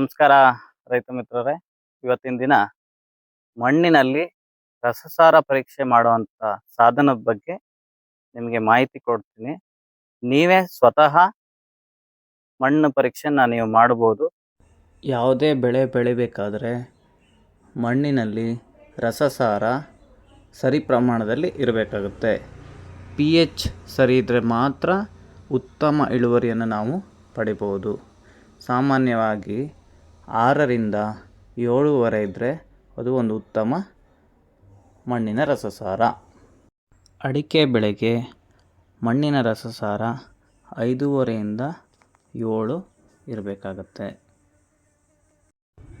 ನಮಸ್ಕಾರ ರೈತ ಮಿತ್ರರೇ. ಇವತ್ತಿನ ದಿನ ಮಣ್ಣಿನಲ್ಲಿ ರಸಸಾರ ಪರೀಕ್ಷೆ ಮಾಡುವಂತ ಸಾಧನದ ಬಗ್ಗೆ ನಿಮಗೆ ಮಾಹಿತಿ ಕೊಡ್ತೀನಿ. ನೀವೇ ಸ್ವತಃ ಮಣ್ಣು ಪರೀಕ್ಷೆನ ನೀವು ಮಾಡಬಹುದು. ಯಾವುದೇ ಬೆಳೆ ಬೆಳಿಬೇಕಾದ್ರೆ ಮಣ್ಣಿನಲ್ಲಿ ರಸಸಾರ ಸರಿ ಪ್ರಮಾಣದಲ್ಲಿ ಇರಬೇಕಾಗುತ್ತೆ. ಪಿ ಎಚ್ ಸರಿ ಇದ್ದರೆ ಮಾತ್ರ ಉತ್ತಮ ಇಳುವರಿಯನ್ನು ನಾವು ಪಡಿಬೋದು ಸಾಮಾನ್ಯವಾಗಿ ಆರರಿಂದ ಏಳುವರೆ ಇದ್ದರೆ ಅದು ಒಂದು ಉತ್ತಮ ಮಣ್ಣಿನ ರಸಸಾರ. ಅಡಿಕೆ ಬೆಳೆಗೆ ಮಣ್ಣಿನ ರಸಸಾರ ಐದೂವರೆಯಿಂದ ಏಳು ಇರಬೇಕಾಗತ್ತೆ.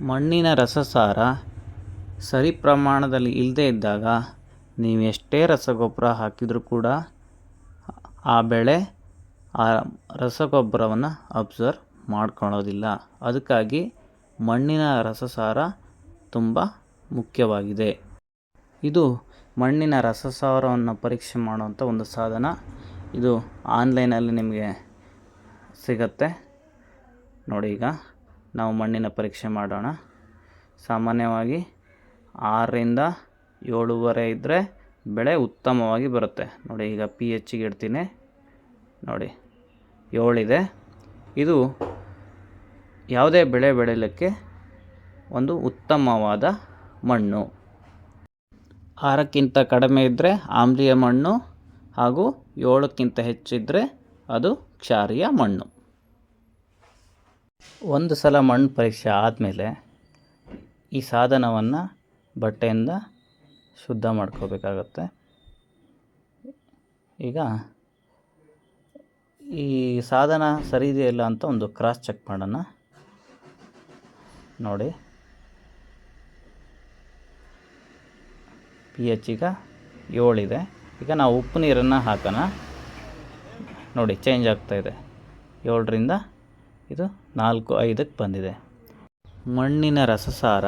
ಮಣ್ಣಿನ ರಸಸಾರ ಸರಿ ಪ್ರಮಾಣದಲ್ಲಿ ಇಲ್ಲದೇ ಇದ್ದಾಗ ನೀವು ಎಷ್ಟೇ ರಸಗೊಬ್ಬರ ಹಾಕಿದರೂ ಕೂಡ ಆ ಬೆಳೆ ಆ ರಸಗೊಬ್ಬರವನ್ನು ಅಬ್ಸರ್ವ್ ಮಾಡ್ಕೊಳ್ಳೋದಿಲ್ಲ. ಅದಕ್ಕಾಗಿ ಮಣ್ಣಿನ ರಸಸಾರ ತುಂಬ ಮುಖ್ಯವಾಗಿದೆ. ಇದು ಮಣ್ಣಿನ ರಸಸಾರವನ್ನು ಪರೀಕ್ಷೆ ಮಾಡುವಂಥ ಒಂದು ಸಾಧನ. ಇದು ಆನ್ಲೈನಲ್ಲಿ ನಿಮಗೆ ಸಿಗತ್ತೆ. ನೋಡಿ ಈಗ ನಾವು ಮಣ್ಣಿನ ಪರೀಕ್ಷೆ ಮಾಡೋಣ. ಸಾಮಾನ್ಯವಾಗಿ ಆರರಿಂದ ಏಳುವರೆ ಇದ್ದರೆ ಬೆಳೆ ಉತ್ತಮವಾಗಿ ಬರುತ್ತೆ. ನೋಡಿ ಈಗ ಪಿ ಎಚ್ಗೆ ಇಡ್ತೀನಿ. ನೋಡಿ, ಏಳಿದೆ. ಇದು ಯಾವುದೇ ಬೆಳೆ ಬೆಳೀಲಿಕ್ಕೆ ಒಂದು ಉತ್ತಮವಾದ ಮಣ್ಣು. ಆರಕ್ಕಿಂತ ಕಡಿಮೆ ಇದ್ದರೆ ಆಮ್ಲೀಯ ಮಣ್ಣು ಹಾಗೂ ಏಳಕ್ಕಿಂತ ಹೆಚ್ಚಿದ್ದರೆ ಅದು ಕ್ಷಾರೀಯ ಮಣ್ಣು. ಒಂದು ಸಲ ಮಣ್ಣು ಪರೀಕ್ಷೆ ಆದಮೇಲೆ ಈ ಸಾಧನವನ್ನು ಬಟ್ಟೆಯಿಂದ ಶುದ್ಧ ಮಾಡ್ಕೋಬೇಕಾಗತ್ತೆ. ಈಗ ಈ ಸಾಧನ ಸರಿ ಇದೆಯಲ್ಲ ಅಂತ ಒಂದು ಕ್ರಾಸ್ ಚೆಕ್ ಮಾಡೋಣ. ನೋಡಿ. ಪಿ ಎಚ್ ಈಗ ಏಳಿದೆ. ಈಗ ನಾವು ಉಪ್ಪು ನೀರನ್ನು ಹಾಕೋಣ. ನೋಡಿ ಚೇಂಜ್ ಆಗ್ತಾಯಿದೆ ಏಳರಿಂದ ಇದು ನಾಲ್ಕು, ಐದಕ್ಕೆ ಬಂದಿದೆ. ಮಣ್ಣಿನ ರಸಸಾರ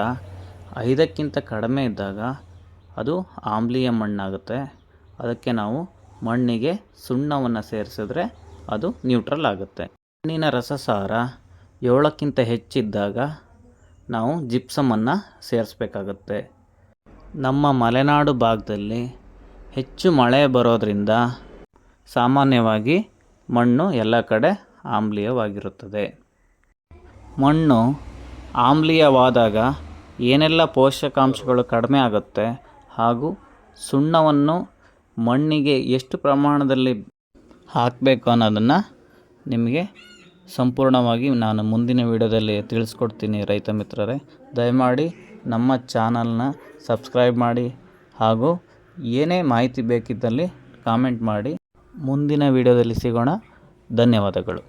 ಐದಕ್ಕಿಂತ ಕಡಿಮೆ ಇದ್ದಾಗ ಅದು ಆಮ್ಲೀಯ ಮಣ್ಣಾಗುತ್ತೆ. ಅದಕ್ಕೆ ನಾವು ಮಣ್ಣಿಗೆ ಸುಣ್ಣವನ್ನು ಸೇರಿಸಿದ್ರೆ ಅದು ನ್ಯೂಟ್ರಲ್ ಆಗುತ್ತೆ. ಮಣ್ಣಿನ ರಸಸಾರ ಏಳಕ್ಕಿಂತ ಹೆಚ್ಚಿದ್ದಾಗ ನಾವು ಜಿಪ್ಸಮನ್ನು ಸೇರಿಸ್ಬೇಕಾಗತ್ತೆ. ನಮ್ಮ ಮಲೆನಾಡು ಭಾಗದಲ್ಲಿ ಹೆಚ್ಚು ಮಳೆ ಬರೋದರಿಂದ ಸಾಮಾನ್ಯವಾಗಿ ಮಣ್ಣು ಎಲ್ಲ ಕಡೆ ಆಮ್ಲೀಯವಾಗಿರುತ್ತದೆ. ಮಣ್ಣು ಆಮ್ಲೀಯವಾದಾಗ ಏನೆಲ್ಲ ಪೋಷಕಾಂಶಗಳು ಕಡಿಮೆ ಆಗುತ್ತೆ ಹಾಗೂ ಸುಣ್ಣವನ್ನು ಮಣ್ಣಿಗೆ ಎಷ್ಟು ಪ್ರಮಾಣದಲ್ಲಿ ಹಾಕಬೇಕು ಅನ್ನೋದನ್ನು ನಿಮಗೆ ಸಂಪೂರ್ಣವಾಗಿ ನಾನು ಮುಂದಿನ ವಿಡಿಯೋದಲ್ಲಿ ತಿಳಿಸ್ಕೊಡ್ತೀನಿ ರೈತ ಮಿತ್ರರೇ. ದಯಮಾಡಿ ನಮ್ಮ ಚಾನಲ್ನ ಸಬ್ಸ್ಕ್ರೈಬ್ ಮಾಡಿ ಹಾಗೂ ಏನೇ ಮಾಹಿತಿ ಬೇಕಿದ್ದಲ್ಲಿ ಕಾಮೆಂಟ್ ಮಾಡಿ. ಮುಂದಿನ ವಿಡಿಯೋದಲ್ಲಿ ಸಿಗೋಣ. ಧನ್ಯವಾದಗಳು.